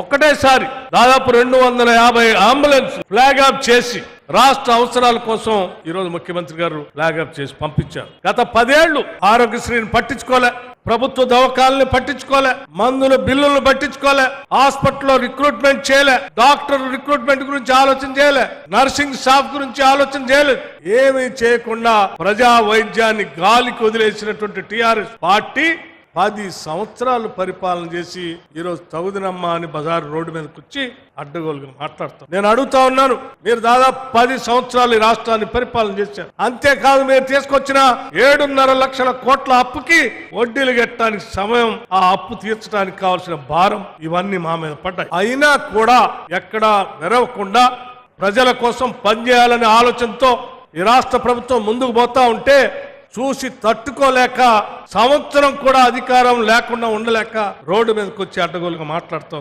ఒక్కటేసారి దాదాపు రెండు వందల యాభై అంబులెన్స్ ఫ్లాగ్ ఆఫ్ చేసి రాష్ట్ర అవసరాల కోసం ఈ రోజు ముఖ్యమంత్రి గారు ఫ్లాగ్ ఆఫ్ చేసి పంపించారు. గత పదేళ్ళు ఆరోగ్యశ్రీని పట్టించుకోలే ప్రభుత్వ దవకాలని పట్టించుకోలే మందుల బిల్లులను పట్టించుకోలే హాస్పిటల్లో రిక్రూట్మెంట్ చేయలే డాక్టర్ రిక్రూట్మెంట్ గురించి ఆలోచన చేయలే నర్సింగ్ స్టాఫ్ గురించి ఆలోచన చేయలేదు ఏమీ చేయకుండా ప్రజా వైద్యాన్ని గాలికి వదిలేసినటువంటి టిఆర్ఎస్ పార్టీ పది సంవత్సరాలు పరిపాలన చేసి ఈరోజు తగుదినమ్మ అని బజార్ రోడ్డు మీదకి వచ్చి అడ్డగోలుగా మాట్లాడతాం నేను అడుగుతా ఉన్నాను మీరు దాదాపు పది సంవత్సరాలు ఈ రాష్ట్రాన్ని పరిపాలన చేశారు. అంతేకాదు మీరు తీసుకొచ్చిన ఏడున్నర లక్షల కోట్ల అప్పుకి వడ్డీలు కట్టడానికి సమయం ఆ అప్పు తీర్చడానికి కావాల్సిన భారం ఇవన్నీ మా మీద పడ్డాయి. అయినా కూడా ఎక్కడా నెరవకుండా ప్రజల కోసం పనిచేయాలనే ఆలోచనతో ఈ రాష్ట్ర ప్రభుత్వం ముందుకు పోతా ఉంటే చూసి తట్టుకోలేక సంవత్సరం కూడా అధికారం లేకుండా ఉండలేక రోడ్డు మీదకి వచ్చి అడ్డగోలుగా మాట్లాడుతూ